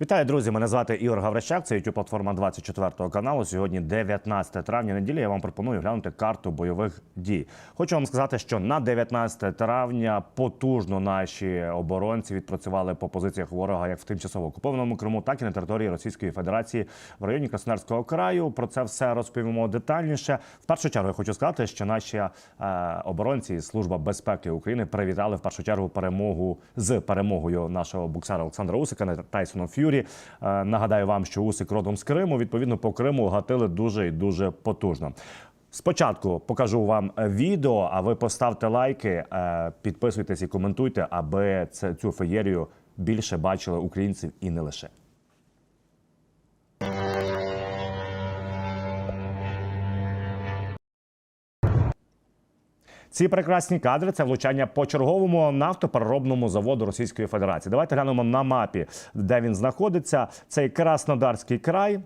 Вітаю, друзі! Мене звати Ігор Гаврищак. Це youtube платформа 24 каналу. Сьогодні 19 травня. Неділя. Я вам пропоную глянути карту бойових дій. Хочу вам сказати, що на 19 травня потужно наші оборонці відпрацювали по позиціях ворога як в тимчасово окупованому Криму, так і на території Російської Федерації в районі Краснодарського краю. Про це все розповімо детальніше. В першу чергу я хочу сказати, що наші е, оборонці служба безпеки України привітали в першу чергу перемогу з перемогою нашого боксера Олександра Усика над Тайсоном Ф'юрі. Е, нагадаю вам, що Усик родом з Криму. Відповідно, по Криму гатили дуже і дуже потужно. Спочатку покажу вам відео, а ви поставте лайки, е, підписуйтесь і коментуйте, аби цю феєрію більше бачили українців і не лише. Ці прекрасні кадри це влучання по черговому нафтопереробному заводу Російської Федерації. Давайте глянемо на мапі, де він знаходиться. Цей Краснодарський край.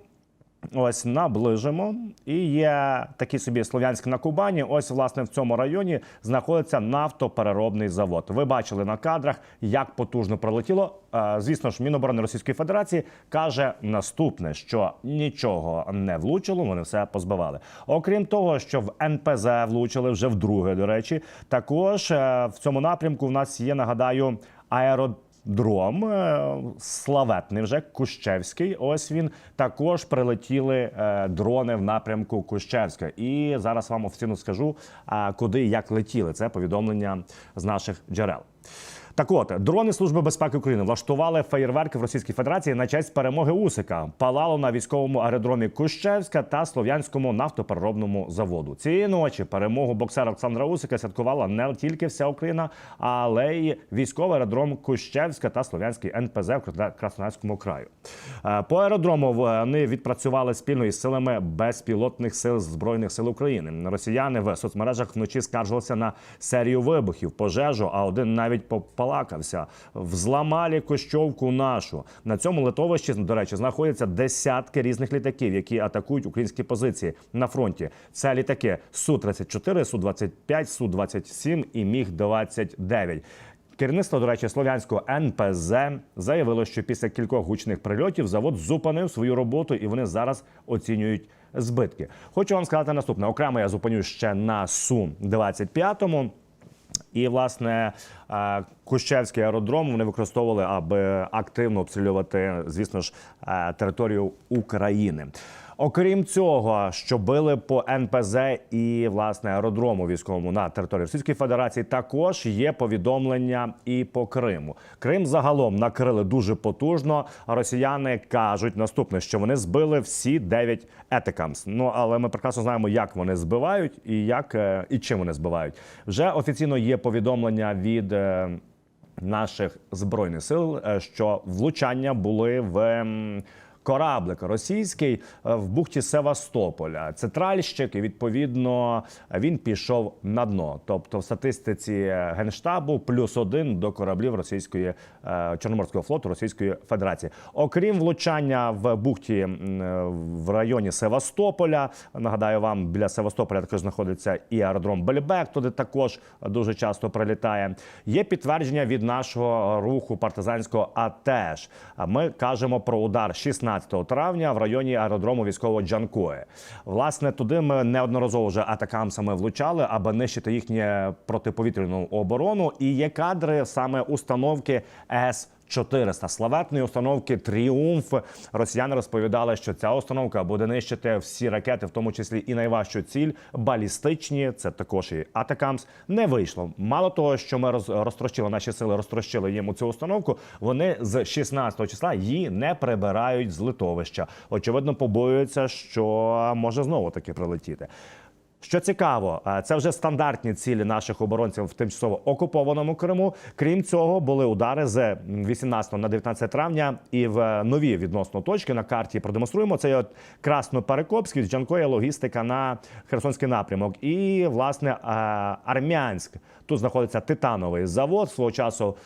Ось наближимо. І є такий собі Слов'янськ на Кубані. Ось, власне, в цьому районі знаходиться нафтопереробний завод. Ви бачили на кадрах, як потужно пролетіло. Е, Звісно ж, Міноборони Російської Федерації каже наступне: що нічого не влучило, вони все позбивали. Окрім того, що в НПЗ влучили вже вдруге. До речі, також е, в цьому напрямку в нас є, нагадаю, аеро. Дром е, славетний вже Кущевський. Ось він також прилетіли е, дрони в напрямку Кущевська. І зараз вам офіційно скажу, куди і як летіли. Це повідомлення з наших джерел. Так от, дрони Служби безпеки України влаштували феєрверки в Російській Федерації на честь перемоги Усика. Палало на військовому аеродромі Кущевська та Слов'янському нафтопереробному заводу. Цієї ночі перемогу боксера Олександра Усика святкувала не тільки вся Україна, але й військовий аеродром Кущевська та Слов'янський НПЗ в Краснодарському краю. Е, По аеродрому вони відпрацювали спільно із силами безпілотних сил збройних сил України. Росіяни в соцмережах вночі скаржилися на серію вибухів, пожежу, а один навіть попалакався. Взламали кощовку нашу. На цьому литовищі, до речі, знаходяться десятки різних літаків, які атакують українські позиції на фронті. Це літаки Су-34, Су-25, Су-27 і Міг-29. Керівництво, до речі, слов'янського НПЗ заявило, що після кількох гучних прильотів завод зупинив свою роботу і вони зараз оцінюють збитки. Хочу вам сказати наступне: окремо я зупиню ще на Су 25 і власне е, Кущевський аеродром вони використовували, аби активно обстрілювати, звісно ж, е, територію України. Окрім цього, що били по НПЗ і власне аеродрому військовому на території Російської Федерації, також є повідомлення і по Криму. Крим загалом накрили дуже потужно. Росіяни кажуть наступне, що вони збили всі 9 етикамс. Ну але ми прекрасно знаємо, як вони збивають і як е, і чим вони збивають. Вже офіційно є повідомлення від. е, Наших збройних сил, е, що влучання були в кораблик російський е, в бухті Севастополя. Це тральщик, і відповідно він пішов на дно. Тобто, в статистиці генштабу плюс один до кораблів російської е, чорноморського флоту Російської Федерації. Окрім влучання в бухті е, в районі Севастополя. Нагадаю вам, біля Севастополя також знаходиться і аеродром Бельбек, туди також дуже часто прилітає. Є підтвердження від нашого руху партизанського. А Ми кажемо про удар 16 травня в районі аеродрому військового Джанкоє. Власне, туди ми неодноразово вже атакамсами влучали, аби нищити їхню протиповітряну оборону. І є кадри саме установки С. 400 славетної установки Тріумф. Росіяни розповідали, що ця установка буде нищити всі ракети, в тому числі і найважчу ціль балістичні. Це також і Атакамс. Не вийшло. Мало того, що ми роз- розтрощили наші сили, розтрощили їм цю установку. Вони з 16 числа її не прибирають з литовища. Очевидно, побоюються, що може знову таки прилетіти. Що цікаво, е, це вже стандартні цілі наших оборонців в тимчасово окупованому Криму. Крім цього, були удари з 18 на 19 травня і в нові відносно точки на карті продемонструємо. Це от Красноперекопський, Джанкоя логістика на Херсонський напрямок. І власне е, Армянськ. Тут знаходиться титановий завод. Свого часу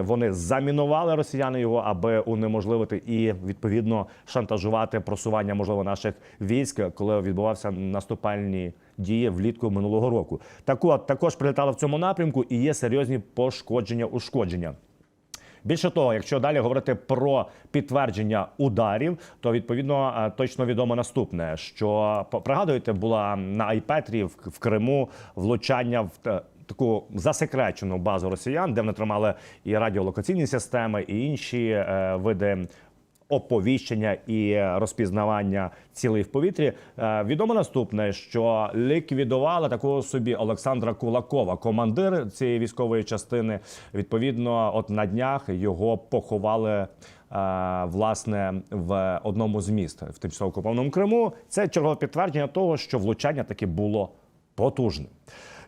вони замінували росіяни його, аби унеможливити і відповідно шантажувати просування можливо наших військ, коли відбувався наступальні дії влітку минулого року. Так от також прилітали в цьому напрямку і є серйозні пошкодження ушкодження. Більше того, якщо далі говорити про підтвердження ударів, то відповідно е, точно відомо наступне: що пригадуєте, була на Айпетрі в, в Криму влучання в е, таку засекречену базу росіян, де вони тримали і радіолокаційні системи, і інші е, види. Оповіщення і розпізнавання цілей в повітрі Е, відомо наступне, що ліквідували такого собі Олександра Кулакова, командир цієї військової частини. Відповідно, от на днях його поховали. е, Власне, в одному з міст в тимчасово окупованому Криму це чергове підтвердження того, що влучання таки було потужним.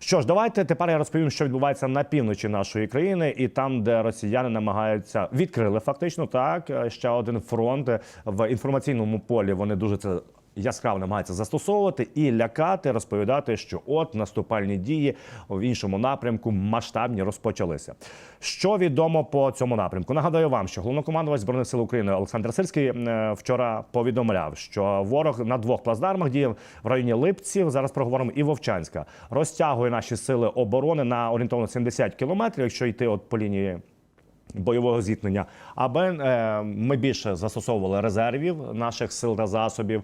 Що ж, давайте тепер я розповім, що відбувається на півночі нашої країни, і там, де росіяни намагаються відкрили фактично так е, ще один фронт в інформаційному полі. Вони дуже це. Яскраво намагаються застосовувати і лякати, розповідати, що от наступальні дії в іншому напрямку масштабні розпочалися. Що відомо по цьому напрямку? Нагадаю вам, що головнокомандувач збройних сил України Олександр Сирський е, вчора повідомляв, що ворог на двох плацдармах діє в районі Липців. Зараз проговоримо і Вовчанська розтягує наші сили оборони на орієнтовно 70 кілометрів, якщо йти от по лінії бойового зіткнення, аби е, ми більше застосовували резервів наших сил та засобів.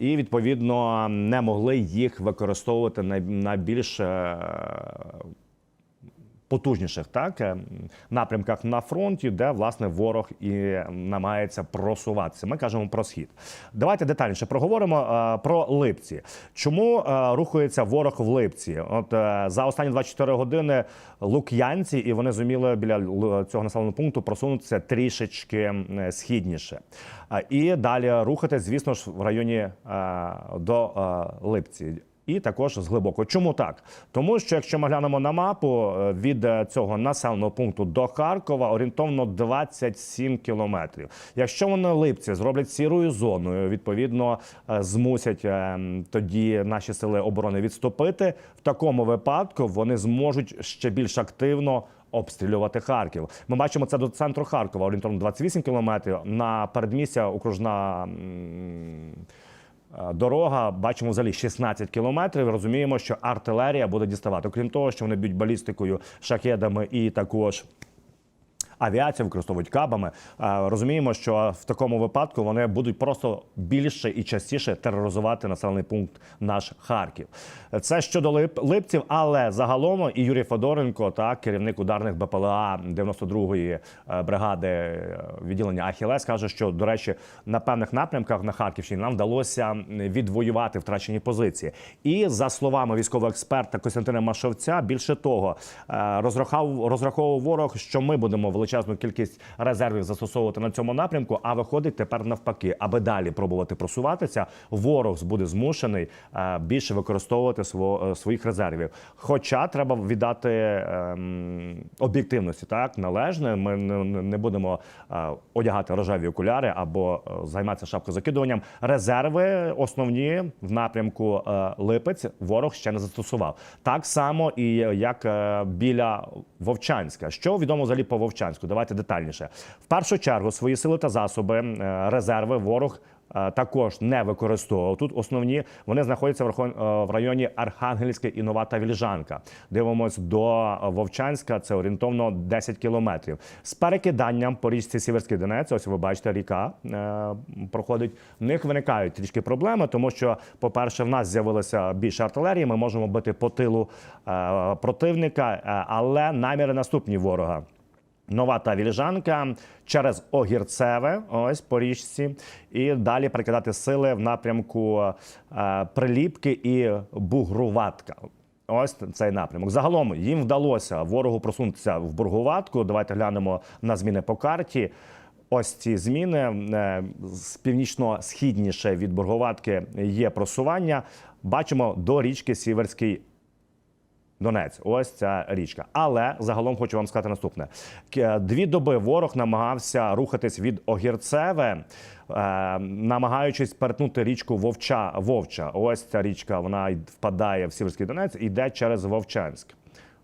І відповідно не могли їх використовувати на, більш е, потужніших так е, напрямках на фронті, де власне ворог і намагається просуватися. Ми кажемо про схід. Давайте детальніше проговоримо е, про липці. Чому е, рухається ворог в липці? От за останні 24 години лук'янці, і вони зуміли біля цього населеного пункту просунутися трішечки східніше. І далі рухати, звісно ж, в районі до Липці. І також з глибоко. Чому так? Тому що якщо ми глянемо на мапу е, від е, цього населеного пункту до Харкова орієнтовно 27 кілометрів. Якщо вони липці зроблять сірою зоною, відповідно е, змусять тоді наші сили оборони відступити. В такому випадку вони зможуть ще більш активно. Обстрілювати Харків. Ми бачимо це до центру Харкова, орієнтовно 28 кілометрів. На передмістя окружна Дорога, бачимо взагалі 16 кілометрів. Розуміємо, що артилерія буде діставати. Окрім того, що вони б'ють балістикою, шахедами і також. Авіацію використовують кабами. Розуміємо, що в такому випадку вони будуть просто більше і частіше тероризувати населений пункт наш Харків. Це щодо лип, липців, але загалом і Юрій Федоренко, так керівник ударних БПЛА 92-ї е, бригади е, відділення Ахілес, каже, що до речі, на певних напрямках на Харківщині нам вдалося відвоювати втрачені позиції. І за словами військового експерта Костянтина Машовця, більше того, е, розрахав розраховував ворог, що ми будемо величезну кількість резервів застосовувати на цьому напрямку. А виходить тепер навпаки, аби далі пробувати просуватися, ворог буде змушений е, більше використовувати е, своїх резервів. Хоча треба віддати ем, об'єктивності, так належне. Ми не, будемо е, одягати рожеві окуляри або займатися шапкозакидуванням. Резерви основні в напрямку Липець ворог ще не застосував. Так само і як біля Вовчанська. Що відомо взагалі по Вовчанську? Давайте детальніше. В першу чергу свої сили та засоби, е, резерви ворог. е, Також не використовував тут. Основні вони знаходяться в е, районі Архангельське і Нова та Вільжанка. Дивимось до Вовчанська. Це орієнтовно 10 кілометрів. З перекиданням по річці Сіверський Донець. Ось ви бачите, ріка проходить. В них виникають трішки проблеми, тому що, по-перше, в нас з'явилося більше артилерії. Ми можемо бити по тилу противника, але наміри наступні ворога. Нова та Вільжанка через Огірцеве, ось по річці, і далі перекидати сили в напрямку е, Приліпки і Бугруватка. Ось цей напрямок. Загалом їм вдалося ворогу просунутися в Бургуватку. Давайте глянемо на зміни по карті. Ось ці зміни Е, північно-східніше від Бургуватки є просування. Бачимо до річки Сіверський Донець, ось ця річка. Але загалом хочу вам сказати наступне: дві доби ворог намагався рухатись від Огірцеве, е, намагаючись перетнути річку Вовча. Вовча. Ось ця річка вона впадає в Сіверський Донець, і йде через Вовчанськ.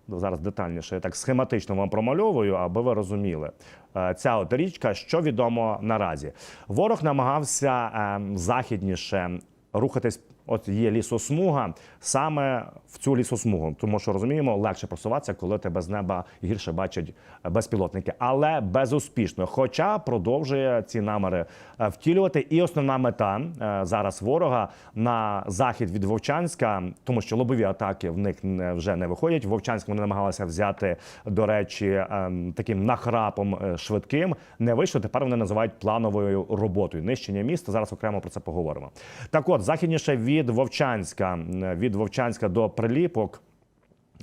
Зараз детальніше я так схематично вам промальовую, аби ви розуміли. Е, Ця от річка, що відомо наразі. Ворог намагався е, західніше рухатись От є лісосмуга саме в цю лісосмугу, тому що розуміємо, легше просуватися, коли тебе з неба гірше бачать безпілотники, але безуспішно. Хоча продовжує ці намери е, втілювати. І основна мета е, зараз ворога на захід від Вовчанська, тому що лобові атаки в них вже не виходять. Вовчанськ вони намагалися взяти, до речі, ем, таким нахрапом е, швидким. Не вийшло. Тепер вони називають плановою роботою. Нищення міста. Зараз окремо про це поговоримо. Так, от західніше від Вовчанська, від Вовчанська до Приліпок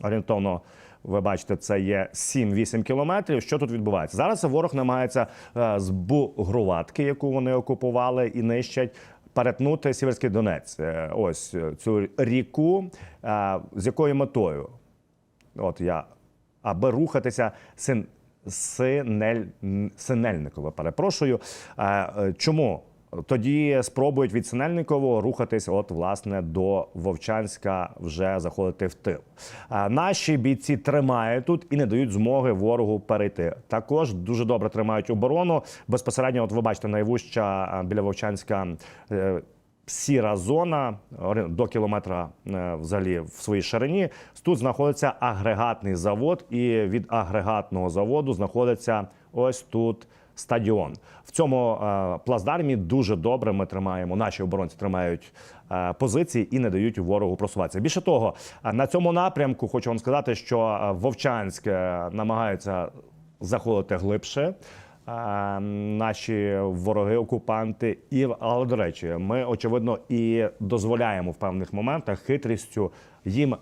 орієнтовно. Ви бачите, це є 7-8 кілометрів. Що тут відбувається? Зараз ворог намагається е, з Бугруватки, яку вони окупували і нищать, перетнути Сіверський Донець. Е, Ось е, цю ріку. З якою метою? От я, аби рухатися син, синель, Синельникове, перепрошую. Чому? Тоді спробують від Синельникового рухатись, от власне до Вовчанська вже заходити в тил. Наші бійці тримають тут і не дають змоги ворогу перейти. Також дуже добре тримають оборону. Безпосередньо, от ви бачите, найвужча біля Вовчанська. е, Сіра зона до кілометра е, взагалі в своїй ширині. Тут знаходиться агрегатний завод, і від агрегатного заводу знаходиться ось тут стадіон. В цьому е, плацдармі дуже добре ми тримаємо. Наші оборонці тримають е, позиції і не дають ворогу просуватися. Більше того, е, на цьому напрямку хочу вам сказати, що Вовчанськ намагаються заходити глибше. Наші вороги, окупанти, і але до речі, ми очевидно і дозволяємо в певних моментах хитрістю їм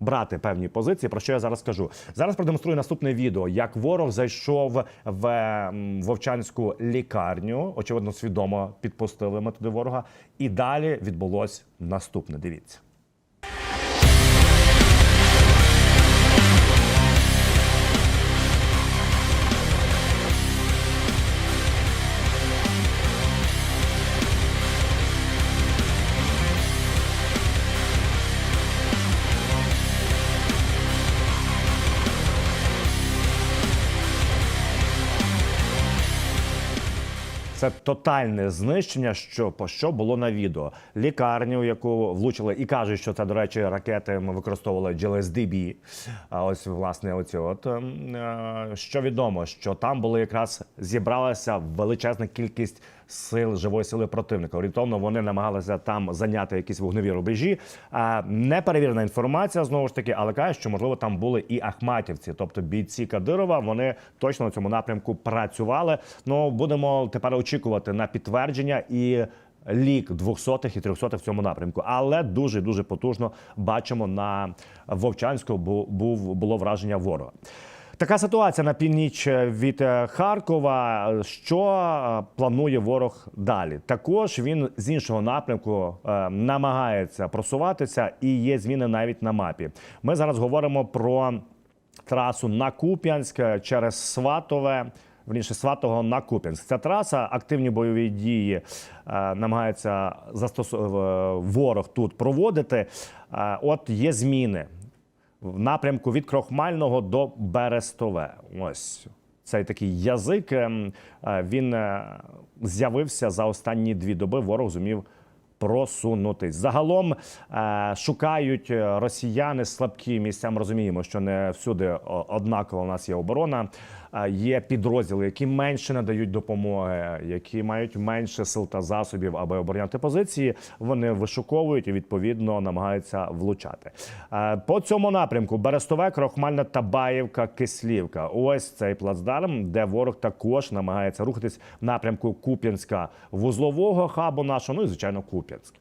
брати певні позиції. Про що я зараз скажу? Зараз продемонструю наступне відео, як ворог зайшов в вовчанську лікарню. Очевидно, свідомо підпустили ми туди ворога, і далі відбулось наступне. Дивіться. Це тотальне знищення, що по що було на відео. Лікарню, яку влучили, і кажуть, що це, до речі, ракети ми використовували GLSDB. А ось власне, оці от ем, е, що відомо, що там були якраз зібралася величезна кількість сил живої сили противника. Орієнтовно вони намагалися там зайняти якісь вогневі рубежі. А неперевірена інформація знову ж таки, але каже, що можливо там були і ахматівці, тобто бійці Кадирова. Вони точно на цьому напрямку працювали. Ну будемо тепер очікувати на підтвердження і. Лік 200-х і 300-х в цьому напрямку, але дуже дуже потужно бачимо на Вовчанську бу- був було враження ворога. Така ситуація на північ від е, Харкова. Що е, планує ворог далі? Також він з іншого напрямку е, намагається просуватися, і є зміни навіть на мапі. Ми зараз говоримо про трасу на Куп'янськ е, через Сватове. Вірніше, Сватого на Куп'янськ. Ця траса, активні бойові дії е, намагається застосу... е, ворог тут проводити. Е, от є зміни в напрямку від Крохмального до Берестове. Ось цей такий язик. ем, е, Він е, з'явився за останні дві доби. Ворог зумів просунутись. Загалом е, шукають росіяни слабкі місця. Ми розуміємо, що не всюди однаково у нас є оборона. Є підрозділи, які менше надають допомоги, які мають менше сил та засобів, аби обороняти позиції. Вони вишуковують і відповідно намагаються влучати. По цьому напрямку Берестове, Крохмальна, Табаївка, Кислівка. Ось цей плацдарм, де ворог також намагається рухатись в напрямку Куп'янська вузлового хабу нашого, ну і звичайно Куп'янськ.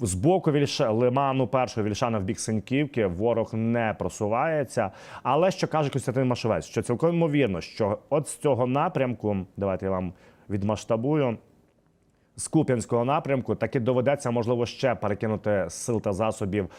З боку Вільша... лиману першого Вільшана в бік Синьківки ворог не просувається. Але що каже Костянтин Машовець, що цілком ймовірно, що от з цього напрямку, давайте я вам відмасштабую з Куп'янського напрямку таки доведеться, можливо, ще перекинути сил та засобів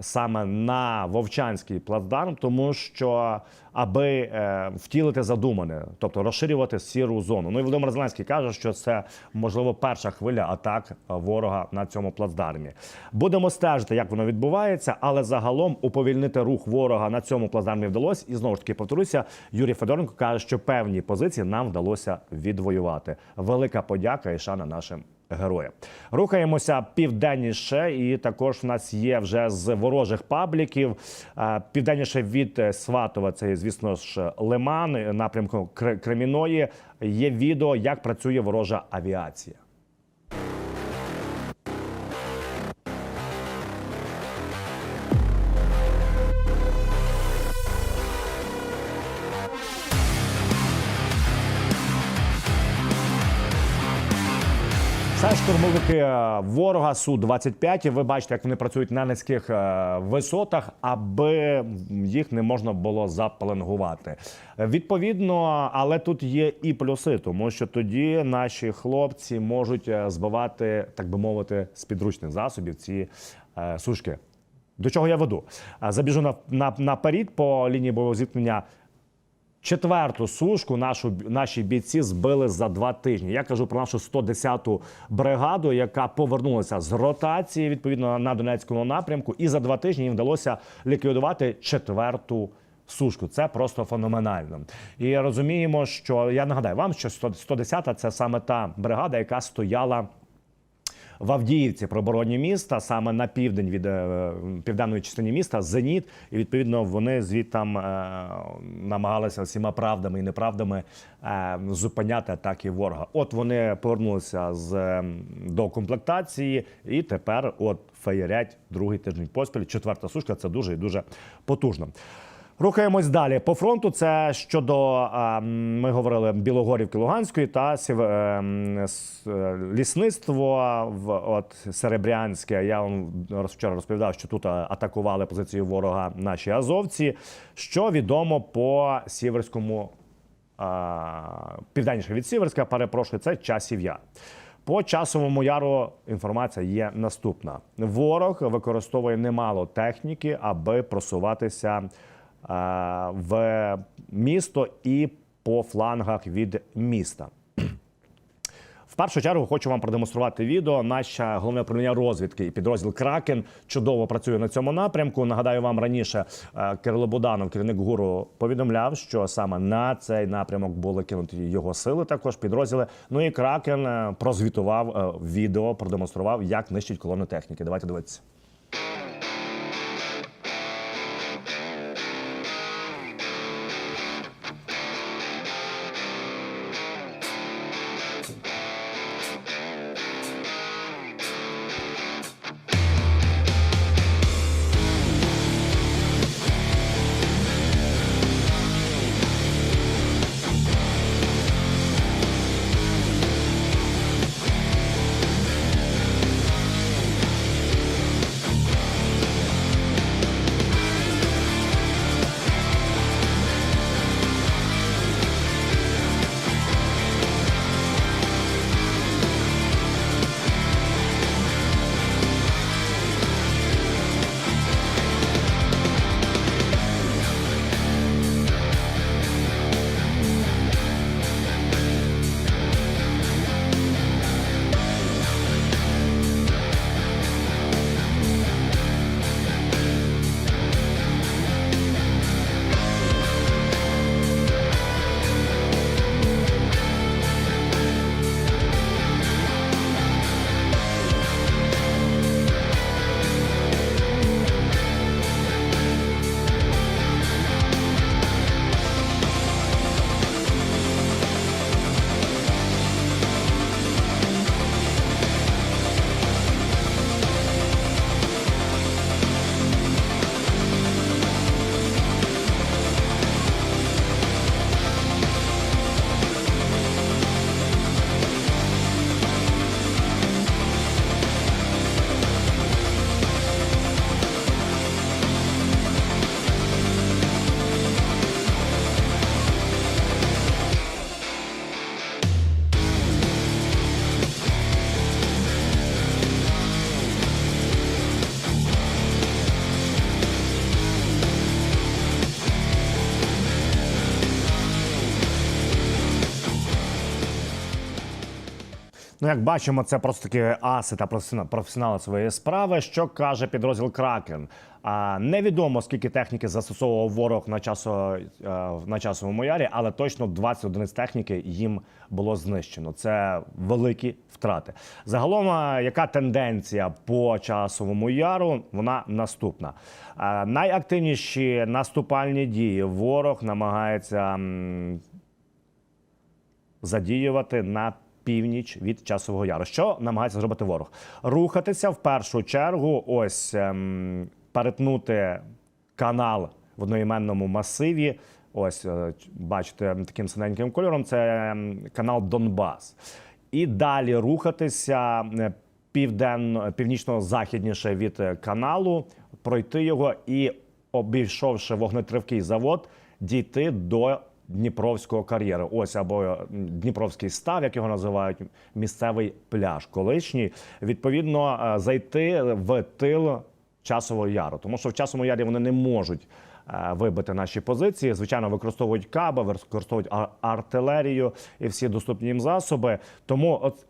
саме на Вовчанський плацдарм, тому що аби е, втілити задумане, тобто розширювати сіру зону. Ну і Володимир Зеленський каже, що це можливо перша хвиля атак ворога на цьому плацдармі. Будемо стежити, як воно відбувається, але загалом уповільнити рух ворога на цьому плацдармі вдалося. І знову ж таки повторюся, Юрій Федоренко каже, що певні позиції нам вдалося відвоювати. Велика подяка і шана нашим героя. Рухаємося південніше, і також в нас є вже з ворожих пабліків. Південніше від Сватова, це, звісно ж, Лиман, напрямку Кр- Креміної. Є відео, як працює ворожа авіація. Штурмовики е, ворога Су-25. І ви бачите, як вони працюють на низьких е, висотах, аби їх не можна було запаленгувати. Відповідно, але тут є і плюси, тому що тоді наші хлопці можуть е, збивати, так би мовити, з підручних засобів ці сушки. До чого я веду? Забіжу на, на, наперед по лінії бойового зіткнення. Четверту сушку нашу наші бійці збили за два тижні. Я кажу про нашу 110-ту бригаду, яка повернулася з ротації відповідно на Донецькому напрямку, і за два тижні їм вдалося ліквідувати четверту. Сушку, це просто феноменально. І розуміємо, що я нагадаю вам, що 110-та – це саме та бригада, яка стояла в Авдіївці при обороні міста, саме на південь від е, південної частини міста, Зеніт. І відповідно вони звідтам е, намагалися всіма правдами і неправдами е, зупиняти атаки ворога. От вони повернулися з до комплектації, і тепер от феєрять другий тиждень поспіль. Четверта сушка це дуже і дуже потужно. Рухаємось далі. По фронту це щодо ми говорили Білогорівки Луганської та е, е, лісництво в от Серебрянське. Я вам вчора розповідав, що тут атакували позиції ворога наші азовці. Що відомо по Сіверському південніше від Сіверська, перепрошую, це часів яр. По часовому яру інформація є наступна: ворог використовує немало техніки, аби просуватися в місто і по флангах від міста. В першу чергу хочу вам продемонструвати відео. Наше головне управління розвідки і підрозділ Кракен чудово працює на цьому напрямку. Нагадаю вам раніше е, Кирило Буданов, керівник гуру, повідомляв, що саме на цей напрямок були кинуті його сили. Також підрозділи. Ну і Кракен е, прозвітував е, відео, продемонстрував, як нищить колони техніки. Давайте дивитися. Ну, як бачимо, це просто такі аси та професіонали, своєї справи. Що каже підрозділ Кракен? А невідомо скільки техніки застосовував ворог на часу е, на часовому ярі, але точно 20 одиниць техніки їм було знищено. Це великі втрати. Загалом, е, яка тенденція по часовому яру? Вона наступна. Е, Найактивніші наступальні дії ворог намагається. задіювати на північ від часового яру. Що намагається зробити ворог? Рухатися в першу чергу, ось ем, перетнути канал в одноіменному масиві. Ось е, бачите, таким синеньким кольором. Це ем, канал Донбас. І далі рухатися е, південно, північно-західніше від е, каналу, пройти його і, обійшовши вогнетривкий завод, дійти до Дніпровського кар'єру. Ось або Дніпровський став, як його називають, місцевий пляж колишній. Відповідно, е, зайти в тил часового яру, тому що в часовому ярі вони не можуть. е, Вибити наші позиції, звичайно, використовують каби, використовують артилерію і всі доступні їм засоби. Тому от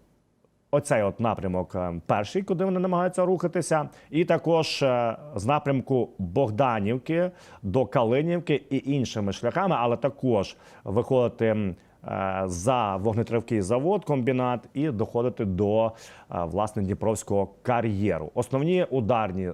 Оцей от напрямок е, перший, куди вони намагаються рухатися, і також е, з напрямку Богданівки до Калинівки і іншими шляхами, але також виходити е, за вогнетривкий завод, комбінат і доходити до власне Дніпровського кар'єру. Основні ударні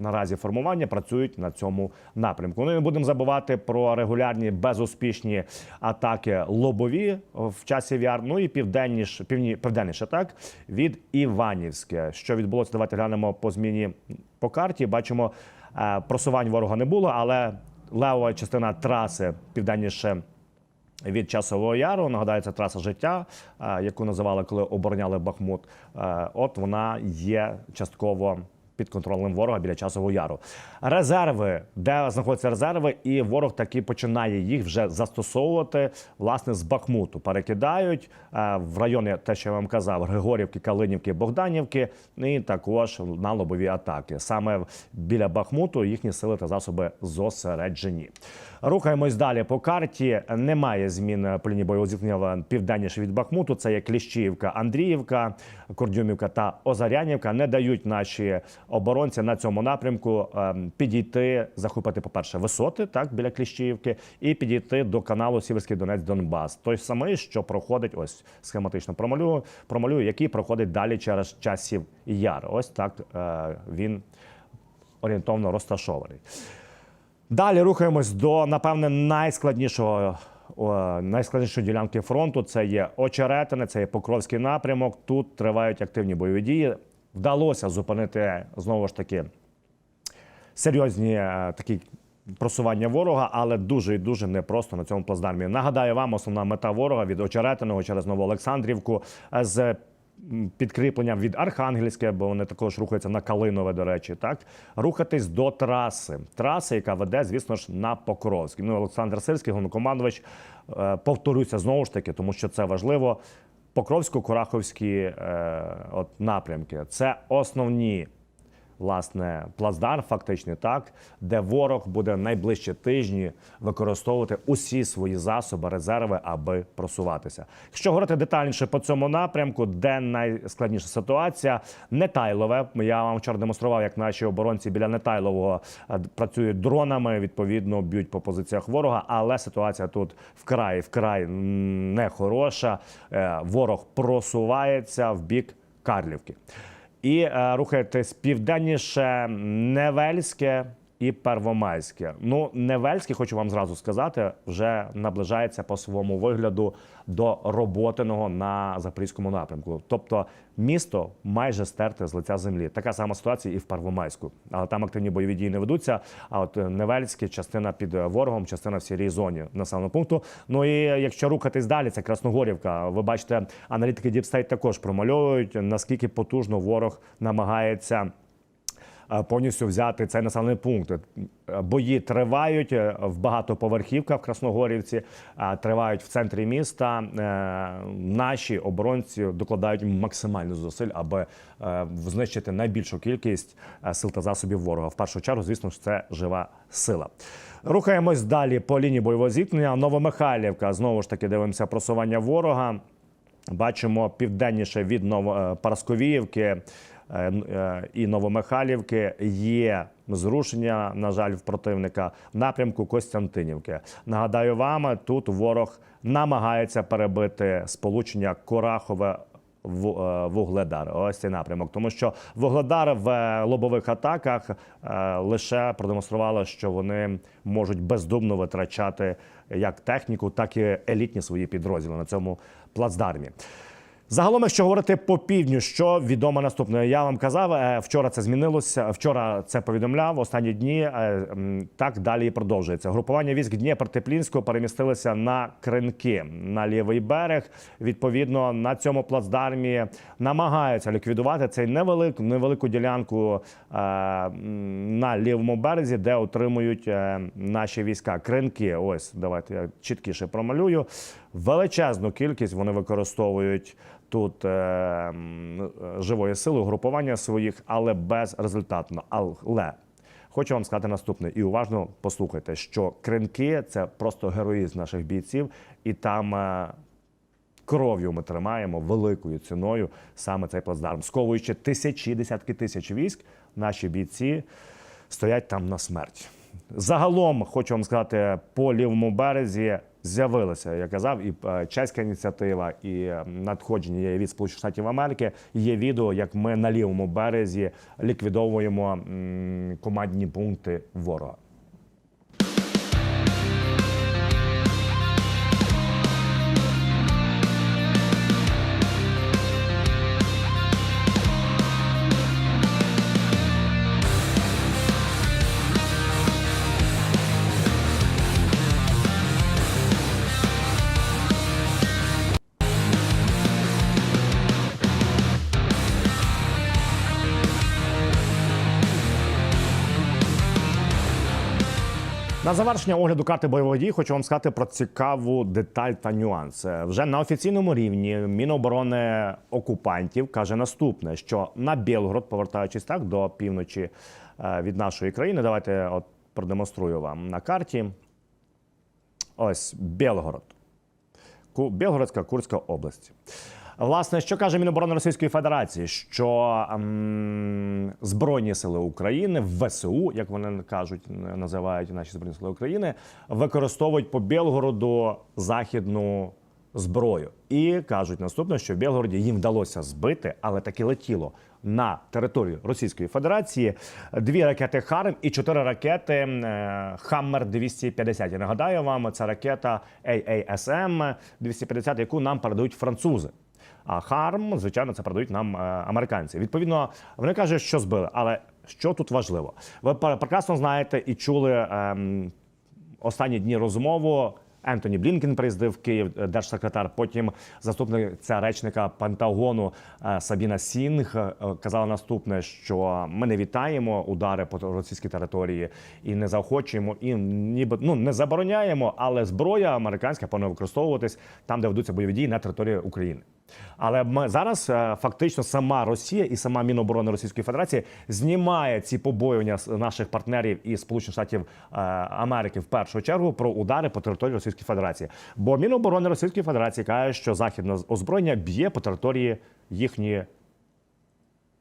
наразі формування працюють на цьому напрямку. Ну і не будемо забувати про регулярні безуспішні атаки лобові в часі VR, ну і південніше, півні, південніше так від Іванівське. Що відбулося? Давайте глянемо по зміні по карті. Бачимо, е, просувань ворога не було, але левова частина траси південніше. Від часового яру нагадається траса життя, е, яку називали, коли обороняли Бахмут. Е, От вона є частково під контролем ворога біля часового яру. Резерви, де знаходяться резерви, і ворог таки починає їх вже застосовувати власне з Бахмуту. Перекидають е, в райони, те, що я вам казав, Григорівки, Калинівки, Богданівки, і також на лобові атаки. Саме біля Бахмуту їхні сили та засоби зосереджені. Рухаємось далі по карті. Немає змін по лінії бойового зіткнення південніше від Бахмуту. Це є Кліщіївка, Андріївка, Кордюмівка та Озарянівка. Не дають наші оборонці на цьому напрямку ем, підійти, захопити, по-перше, висоти, так біля Кліщіївки, і підійти до каналу Сіверський Донець Донбас. Той самий, що проходить, ось схематично промалюю, промалюю, який проходить далі через часів яр. Ось так е, він орієнтовно розташований. Далі рухаємось до, напевне, найскладнішого. Найскладнішої ділянки фронту це є Очеретине, це є Покровський напрямок. Тут тривають активні бойові дії. Вдалося зупинити знову ж таки серйозні е, такі просування ворога, але дуже і дуже непросто на цьому плацдармі. Нагадаю вам, основна мета ворога від Очеретиного через Новоолександрівку е, з підкріпленням від Архангельське, бо вони також рухаються на Калинове, до речі, так рухатись до траси. Траси, яка веде, звісно ж, на Покровський. Ну, Олександр Сирський, головнокомандувач, е, повторюся знову ж таки, тому що це важливо. Покровсько-Кураховські е, от напрямки. Це основні власне плацдарм, фактичний так, де ворог буде найближчі тижні використовувати усі свої засоби, резерви, аби просуватися. Якщо говорити детальніше по цьому напрямку, де найскладніша ситуація, Нетайлове. Я вам вчора демонстрував, як наші оборонці біля Нетайлового е, працюють дронами, відповідно б'ють по позиціях ворога. Але ситуація тут вкрай вкрай нехороша. Е, Ворог просувається в бік Карлівки. І е, рухаєтесь південніше Невельське і Первомайське. Ну, Невельське, хочу вам зразу сказати, вже наближається по своєму вигляду до роботиного на запорізькому напрямку. Тобто місто майже стерте з лиця землі. Така сама ситуація і в Первомайську. Але там активні бойові дії не ведуться. А от Невельське частина під ворогом, частина в сірій зоні населеного пункту. Ну і якщо рухатись далі, це Красногорівка. Ви бачите, аналітики Діпстейт також промальовують наскільки потужно ворог намагається е, повністю взяти цей населений пункт. Е, Бої тривають е, в багатоповерхівках в Красногорівці, тривають в центрі міста. Е, Наші оборонці докладають максимальних зусиль, аби е, знищити найбільшу кількість е, сил та засобів ворога. В першу чергу, звісно ж, це жива сила. Рухаємось далі по лінії бойового зіткнення. Новомихайлівка. Знову ж таки дивимося просування ворога. Бачимо південніше від Ново- е, Парасковіївки е, н- е, і Новомихайлівки є зрушення, на жаль, в противника в напрямку Костянтинівки. Нагадаю вам, тут ворог намагається перебити сполучення Корахове. Е, Вугледар, ось цей напрямок, тому що Вугледар в е, лобових атаках е, лише продемонструвало, що вони можуть бездумно витрачати як техніку, так і елітні свої підрозділи на цьому плацдармі. Загалом, якщо говорити по півдню, що відомо наступне, я вам казав, е, вчора це змінилося. Вчора це повідомляв. Останні дні е, так далі і продовжується. Групування військ Дніпро-Теплінського перемістилися на кринки на лівий берег. Відповідно, на цьому плацдармі намагаються ліквідувати цей невелик, невелику ділянку е, на лівому березі, де отримують наші війська. Кринки. Ось давайте я чіткіше промалюю. Величезну кількість вони використовують тут е, живої сили, угрупування своїх, але безрезультатно. Але хочу вам сказати наступне, і уважно послухайте, що кринки це просто героїзм наших бійців, і там. е, Кров'ю ми тримаємо великою ціною саме цей плацдарм. Сковуючи тисячі, десятки тисяч військ, наші бійці стоять там на смерть. Загалом хочу вам сказати, по лівому березі з'явилася, я казав, і е, чеська ініціатива, і е, надходження від Сполучених Штатів Америки. Є відео, як ми на лівому березі ліквідовуємо командні пункти ворога. На завершення огляду карти бойових дій хочу вам сказати про цікаву деталь та нюанс. Вже на офіційному рівні Міноборони окупантів каже наступне: що на Білгород, повертаючись так до півночі е, від нашої країни, давайте от продемонструю вам на карті. Ось Білгород. Білгородська Курська область. Власне, що каже Міноборони Російської Федерації, що ем, Збройні сили України, ВСУ, як вони кажуть, називають наші Збройні сили України, використовують по Білгороду західну зброю. І кажуть наступне, що в Білгороді їм вдалося збити, але таки летіло на територію Російської Федерації дві ракети Харм і чотири ракети е, Хаммер 250. Я нагадаю вам, це ракета AASM 250, яку нам передають французи. А Харм, звичайно, це передають нам е, американці. Відповідно, вони кажуть, що збили. Але що тут важливо? Ви прекрасно знаєте і чули ем, останні дні розмову. Ентоні Блінкен приїздив в Київ, е, держсекретар. Потім заступниця речника Пентагону е, Сабіна Сінг казала наступне: що ми не вітаємо удари по російській території і не заохочуємо, і ніби ну не забороняємо, але зброя американська повинна використовуватись там, де ведуться бойові дії на території України. Але ми зараз е, фактично сама Росія і сама Міноборони Російської Федерації знімає ці побоювання з наших партнерів і Сполучених Штатів е, Америки в першу чергу про удари по території Російської Федерації. Бо Міноборони Російської Федерації каже, що західне озброєння б'є по території їхньої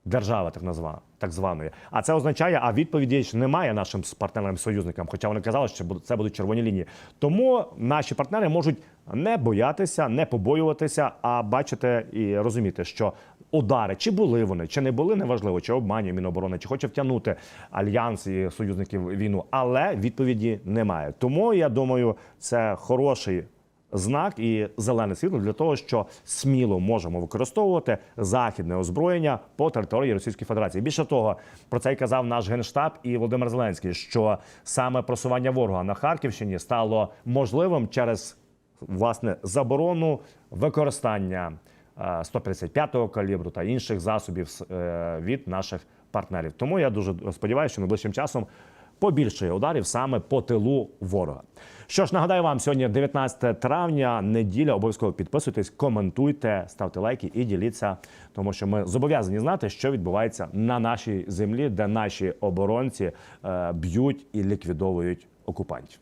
держави, так назва, так званої. А це означає, а відповіді ж немає нашим партнерам союзникам, хоча вони казали, що це будуть червоні лінії. Тому наші партнери можуть не боятися, не побоюватися, а бачити і розуміти, що удари, чи були вони, чи не були, неважливо, чи обманює Міноборони, чи хоче втягнути альянс і союзників війну, але відповіді немає. Тому я думаю, це хороший знак і зелене світло для того, що сміло можемо використовувати західне озброєння по території Російської Федерації. Більше того, про це й казав наш генштаб і Володимир Зеленський, що саме просування ворога на Харківщині стало можливим через власне заборону використання е, 155-го калібру та інших засобів е, від наших партнерів. Тому я дуже сподіваюся, що найближчим часом побільшає ударів саме по тилу ворога. Що ж, нагадаю вам, сьогодні 19 травня, неділя. Обов'язково підписуйтесь, коментуйте, ставте лайки і діліться, тому що ми зобов'язані знати, що відбувається на нашій землі, де наші оборонці е, б'ють і ліквідовують окупантів.